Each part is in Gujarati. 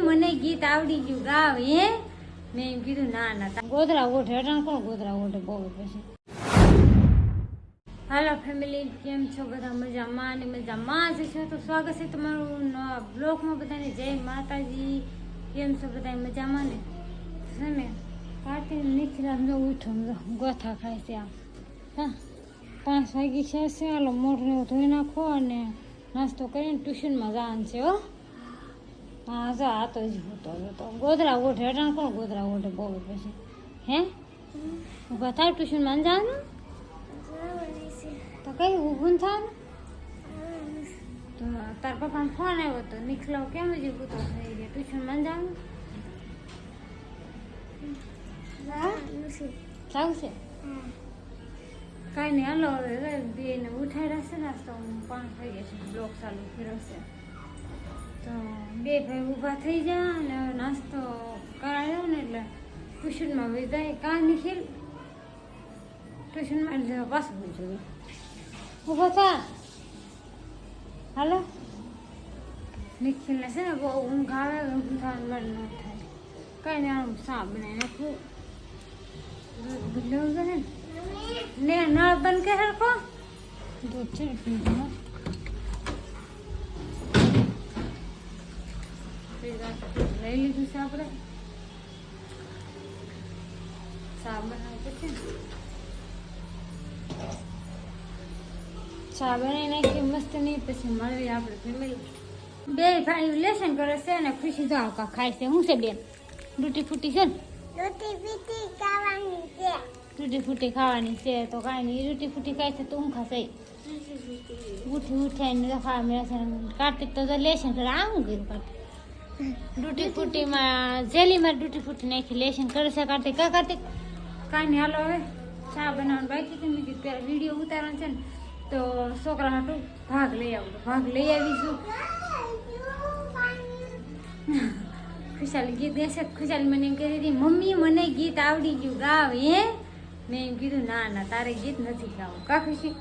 મને ગીત આવડી ગયું, ગાવ, હે? મેં એમ કીધું, ના ના ગોધરા ઓઠે અટાણ કોણ ગોધરા ઓઢે બહુ પછી? હાલો ફેમિલી કેમ છો? બધા મજામાં અને મજામાં જ છો? તો સ્વાગત છે તમારું બ્લોગમાં બધાને. જય માતાજી. કેમ છો બધા? મજામાં ને? છે ને? પાર્ટી નીકળ્યા જો ઉઠો ગોથા ખાય છે આમ. હા, પાંચ વાગી છે, હાલો, મોઢું ધોઈ નાખો અને નાસ્તો કરીને ટ્યુશનમાં જવાનું છે હો. હા જો આ તો જ હોતો તો ગોધરા ઓઠે અટાણ કોણ ગોધરા ઓઠે બહુ પછી? હે? ઊભા થાય ટ્યુશનમાં જવાનું તો કઈ ઊભું થવાનું તો તાર પપ્પાને ફોન આવ્યો તો નીકળો કેમ જ ઊભું તો થઈ ગયા ટ્યુશનમાં જવાનું ચાલશે કાંઈ નહીં. હાલો, હવે બેને ઉઠાડ્યા છે ને તો પાંચ થઈ ગયા છે, બ્લોક ચાલુ કર્યો તો બે ભાઈ ઊભા થઈ જા અને નાસ્તો કરાયો ને એટલે ટ્યુશનમાં વિદાય કાં નિખિલ? ટ્યુશનમાં એટલે પાછું જોયું ઊભા થા. હાલો. નિખિલને છે ને બહુ ઊંઘ આવે, ઊંઘ મન ન થાય. કાંઈ નહીં, આમ સા બનાવી નાખું લેવું છે ને. ને નળ બંધ કે હરખો. દૂધ છે લઈ લીધું છે આપણે. ચા બનાવી બનાવી નાખી મસ્ત નહીં, પછી મળવી આપણે ફેમિલી બે ભાઈ લેસન કરે છે અને ખુશી તો આવકા ખાય છે. શું છે બેન? ડૂટી ફૂટી છે ને? તૂટી ફૂટી ખાવાની છે તો કાંઈ નહીં રૂટી ફૂટી ખાય છે તો હું ખાશે? ઉઠી ઉઠાઈને ખાવા મળે છે કાર્તિક તો જો લેશન કરે. આ હું કર્યું કાર્તિક? ડૂટી ફૂટીમાં જેલીમાં ડૂટી ફૂટી નાખી લેશન કરે છે કાર્તિક. કા કાર્તિક? કાંઈ નહીં, હાલો હવે ચા બનાવવાનું બાકી છે. મેં કીધું વીડિયો ઉતારવાનો છે ને, તો છોકરા હાટું ભાગ લઈ આવું ભાગ લઈ આવીશું. ખુશાલી ગીત ગાશે ખુશાલી મને એમ કહી દીધી મમ્મી, મને ગીત આવડી ગયું. ગાવ, હે? મેં એમ કીધું, ના ના, તારે ગીત નથી ગાવું. કાકી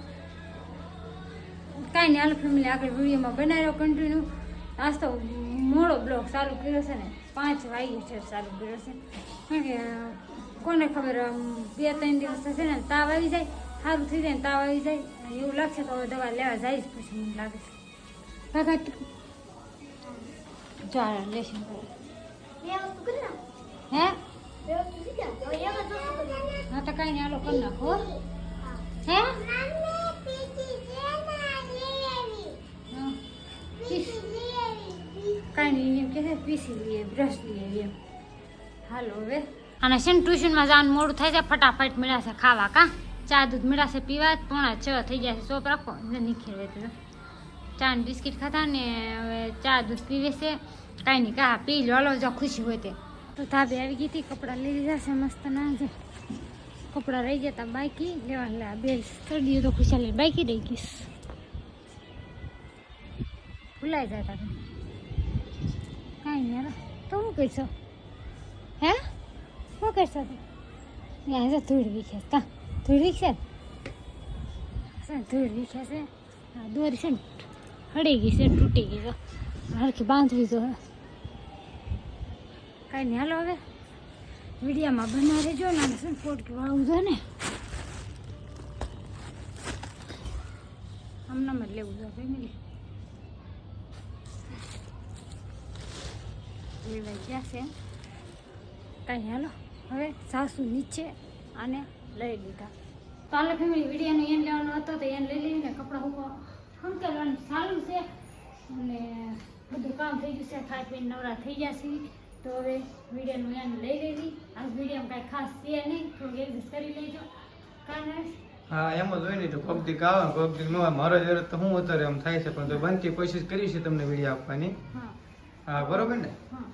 કાંઈ નહીં, હાલો ફેમિલી આગળ વિડીયોમાં બનાવ્યો કન્ટિન્યુ આજ તો મોડો બ્લોગ ચાલુ કર્યો છે ને, પાંચ વાગ્યે છે ચાલુ કર્યો છે. કારણ કે, કોને ખબર બે, ત્રણ દિવસ થશે ને, તાવ આવી જાય સારું થઈ જાય ને, તાવ આવી જાય. એવું લાગશે તો હવે દવા લેવા જઈશ પછી મને લાગે છે. કાકા ચાલ લેશન તો કાંઈ હાલો કરી નાખો હે. કાંઈ નહીં એમ કે પીસી લઈએ બ્રશ લઈએ એમ. હાલો હવે. અને છે ને ટ્યુશનમાં જવાનું મોડું થાય છે ફટાફટ મળ્યા છે ખાવા કા? ચા દૂધ મળ્યા પીવા પોણા છ થઈ ગયા છે સોપ રાખો. નીકળે તો ચા ને બિસ્કિટ ખાતા ને હવે ચા દૂધ પીવે છે. કાંઈ નહીં કા પી લો હાલો જો ખુશી હોય તે. તો ધાબે આવી ગઈ હતી કપડાં લઈ લીધા છે મસ્ત ના છે કપડાં રહી ગયા હતા બાકી. લેવા લે બે ચડી તો ખુશાલી બાકી રહી ગઈશ. ભૂલાઈ જતા કાંઈ હાલો. તો હું કહીશો હે? શું કરશો તું? છે ધૂળ વીખે તા ધૂળ વીખશે? છે? ધૂળ વીખે છે. હા, દોરી છે ને. હળી ગઈ છે, તૂટી ગઈ તો હરખી બાંધવી તો કાંઈ નહીં હાલો હવે. વિડીયામાં બનાવી રહેજો ને આને છે ને છે ને. હમણાં જ લેવું છે ફેમિલી લેવા ગયા છે. કાંઈ હાલો, હવે સાસુ નીચે આને લઈ લીધા. તો ફેમિલી વિડીયોનો એન લેવાનો હતો તો એન લઈ લઈને કપડાં ઉપર ખંકેલવાનું ચાલુ છે. અને બધું કામ થઈ ગયું છે, ખાઈ પીને નવરા થઈ ગયા છે તો હવે વિડીયોનું યાદ લઈ લેવી. આ વિડીયોમાં કાંઈ ખાસ છે નહીં થોડું એડજસ્ટ કરી લેજો. કારણ હા એમ જ હોય ને તો દીક આવે દીક ન આવે. મારો જરૂરત તો હું અત્યારે એમ થાય છે પણ તો બનતી કોશિશ કરી છે તમને વીડિયો આપવાની. હા. હા બરોબર ને? હા.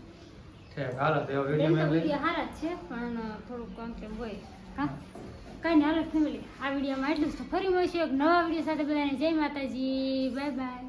ઠીક હાલો તો વીડિયો મેં લઈ હારા છે પણ થોડુંક કામ કેમ હોય. હા? કાંઈ હાલો ફેમિલી આ વિડીયોમાં એટલું જ તો ફરી મળશું એક નવા વીડિયો સાથે. બધાને જય માતાજી. Bye bye.